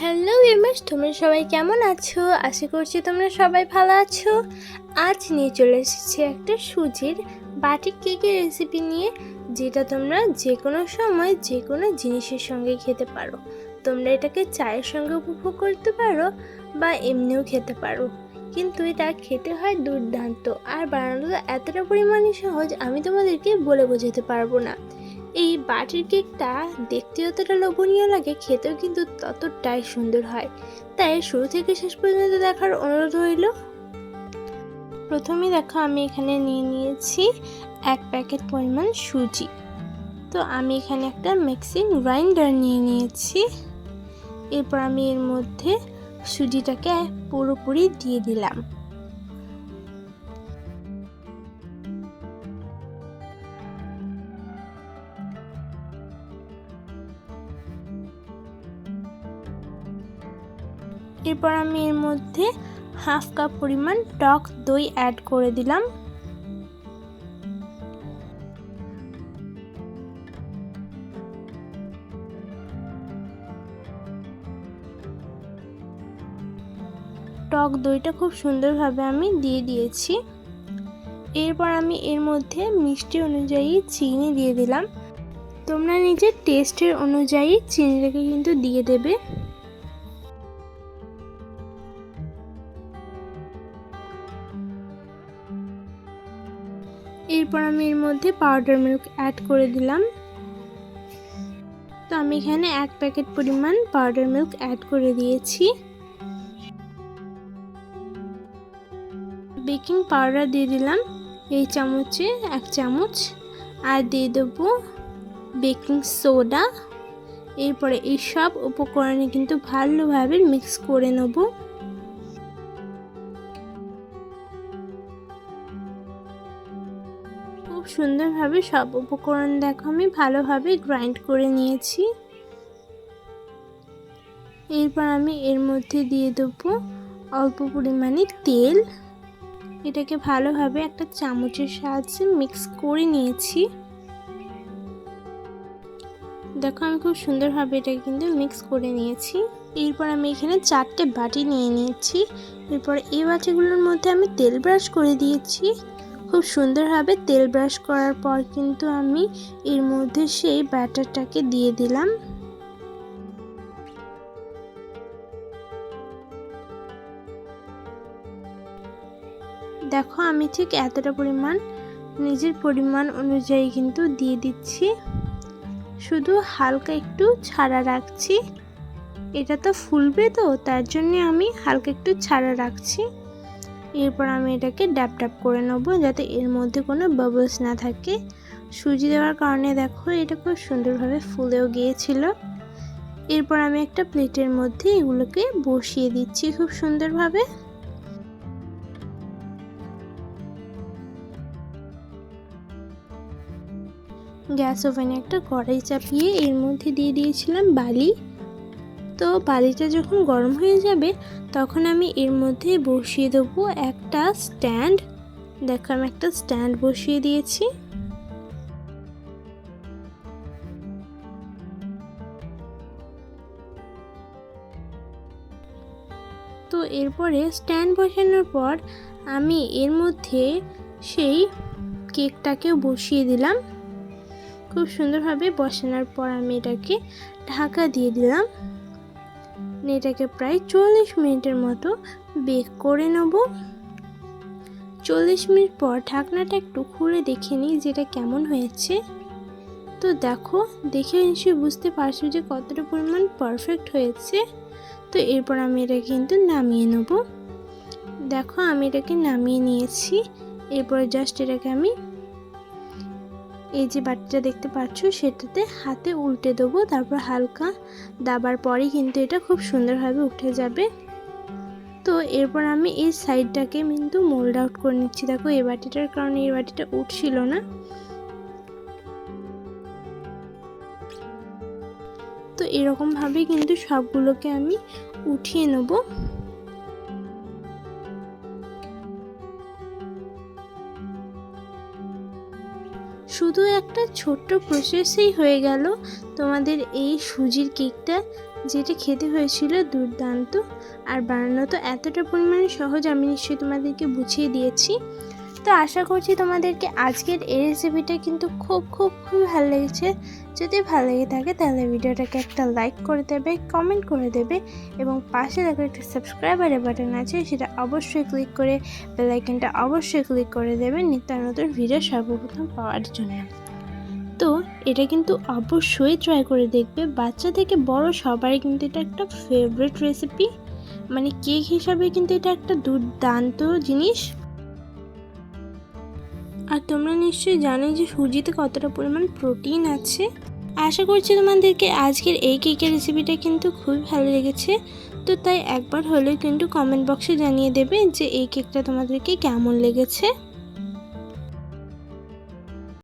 Hello এমাস তোমরা সবাই কেমন আছো? আশা করছি তোমরা সবাই ভালো আছো। আজ নিয়ে চলে এসেছি একটা সুজির বাটি কেকের রেসিপি নিয়ে, যেটা তোমরা যে কোনো সময় যে কোনো জিনিসের সঙ্গে খেতে পারো। তোমরা এটাকে চায়ের সঙ্গে উপভোগ করতে পারো বা এমনিও খেতে পারো। কিন্তু এটা খেতে হয় দুর্দান্ত। আর বানানোটা এতটা পরিমাণে সহজ আমি তোমাদেরকে বলে বোঝাতে পারব না। এই বাটির কেকটা দেখতে যতটা লোভনীয় লাগে, খেতেও কিন্তু ততটাই সুন্দর হয়। তাই শুরু থেকে শেষ পর্যন্ত দেখার অনুরোধ রইল। প্রথমে দেখো, আমি এখানে নিয়ে নিয়েছি এক প্যাকেট পরিমাণ সুজি। তো আমি এখানে একটা মিক্সিং গ্রাইন্ডার নিয়ে নিয়েছি। এরপর আমি এর মধ্যে সুজিটাকে পুরোপুরি দিয়ে দিলাম। এরপর আমি এর মধ্যে হাফ কাপ পরিমাণ টক দই অ্যাড করে দিলাম। টক দইটা খুব সুন্দরভাবে আমি দিয়ে দিয়েছি। এরপর আমি এর মধ্যে মিষ্টি অনুযায়ী চিনি দিয়ে দিলাম। তোমরা নিজের টেস্টের অনুযায়ী চিনিটাকে কিন্তু দিয়ে দেবে। এরপর আমি এর মধ্যে পাউডার মিল্ক অ্যাড করে দিলাম। তো আমি এখানে এক প্যাকেট পরিমাণ পাউডার মিল্ক অ্যাড করে দিয়েছি। বেকিং পাউডার দিয়ে দিলাম এই চামচে এক চামচ। আর দিয়ে দেবো বেকিং সোডা এরপরে এই সব উপকরণে কিন্তু ভালোভাবে মিক্স করে নেব। সুন্দরভাবে সব উপকরণ দেখো, আমি ভালোভাবে গ্রাইন্ড করে নিয়েছি। এরপর আমি এর মধ্যে দিয়ে দেবো অল্প পরিমাণে তেল। এটাকে ভালোভাবে একটা চামচের সাহায্যে মিক্স করে নিয়েছি। দেখো, আমি খুব সুন্দরভাবে এটাকে কিন্তু মিক্স করে নিয়েছি। এরপর আমি এখানে চারটে বাটি নিয়ে নিয়েছি। এরপর এই বাটিগুলোর মধ্যে আমি তেল ব্রাশ করে দিয়েছি। খুব সুন্দরভাবে তেল ব্রাশ করার পর কিন্তু আমি এর মধ্যে সেই ব্যাটারটাকে দিয়ে দিলাম। দেখো আমি ঠিক এতটা পরিমাণ, নিজের পরিমাণ অনুযায়ী কিন্তু দিয়ে দিচ্ছি। শুধু হালকা একটু ছাড়া রাখছি। এটা তো ফুলবে তো, তার জন্য আমি হালকা একটু ছাড়া রাখছি। এরপর আমি এটাকে ড্যাপ ড্যাপ করে নেব যাতে এর মধ্যে কোনো বাবলস না থাকে। সুজি দেওয়ার কারণে দেখো এটা খুব সুন্দরভাবে ফুলেও গিয়েছিল। এরপর আমি একটা প্লেটের মধ্যে এগুলোকে বসিয়ে দিচ্ছি খুব সুন্দরভাবে। গ্যাস ওভেনে একটা কড়াই চাপিয়ে এর মধ্যে দিয়ে দিয়েছিলাম বালি। তো বালিটা যখন গরম হয়ে যাবে, তখন আমি এর মধ্যে বসিয়ে দেবো একটা স্ট্যান্ড। দেখো, আমি একটা স্ট্যান্ড বসিয়ে দিয়েছি। তো এরপরে স্ট্যান্ড বসানোর পর আমি এর মধ্যে সেই কেকটাকেও বসিয়ে দিলাম। খুব সুন্দরভাবে বসানোর পর আমি এটাকে ঢাকা দিয়ে দিলাম। এটাকে প্রায় চল্লিশ মিনিটের মতো বেক করে নেব। চল্লিশ মিনিট পর ঢাকনাটা একটু খুলে দেখে নিই যেটা কেমন হয়েছে। তো দেখো, দেখে নিশ্চয়ই বুঝতে পারছ যে কতটা পরিমাণ পারফেক্ট হয়েছে। তো এরপর আমি এটা কিন্তু নামিয়ে নেব। দেখো, আমি এটাকে নামিয়ে নিয়েছি। এরপর জাস্ট এটাকে আমি এই যে বাটিটা দেখতে পাচ্ছ, সেটাতে হাতে উল্টে দেবো, তারপর হালকা দাবার পরে কিন্তু এটা খুব সুন্দরভাবে উঠে যাবে। তো এরপর আমি এই সাইডটাকে কিন্তু মোল্ড আউট করে নিচ্ছি। দেখো, এই বাটিটার কারণে এই বাটিটা উঠছিল না। তো এরকমভাবে কিন্তু সবগুলোকে আমি উঠিয়ে নেব। শুধু একটা ছোট্ট প্রসেসেই হয়ে গেল তোমাদের এই সুজির কেকটা, যেটা খেতে হয়েছিল দুর্দান্ত। আর বানানো তো এতটা পরিমাণে সহজ, আমি নিশ্চয়ই তোমাদেরকে বুঝিয়ে দিয়েছি। তো আশা করছি তোমাদেরকে আজকের এই রেসিপিটা কিন্তু খুব খুব খুব ভালো লেগেছে। যদি ভালো লেগে থাকে তাহলে ভিডিওটাকে একটা লাইক করে দেবে কমেন্ট করে দেবে এবং পাশে দেখো একটা সাবস্ক্রাইবারের বাটন আছে, সেটা অবশ্যই ক্লিক করে বেলাইকনটা অবশ্যই ক্লিক করে দেবে নিত্য নতুন ভিডিও সর্বপ্রথম পাওয়ার জন্য। তো এটা কিন্তু অবশ্যই ট্রাই করে দেখবে। বাচ্চা থেকে বড় সবারই কিন্তু এটা একটা ফেভারিট রেসিপি মানে কেক হিসাবে কিন্তু এটা একটা দুর্দান্ত জিনিস। আর তোমরা নিশ্চয়ই জানো যে সুজিতে কতটা পরিমাণ প্রোটিন আছে। আশা করছি তোমাদেরকে আজকের এই কেকের রেসিপিটা কিন্তু খুবই ভালো লেগেছে। তো তাই একবার হলেও কিন্তু কমেন্ট বক্সে জানিয়ে দেবে যে এই কেকটা তোমাদেরকে কেমন লেগেছে।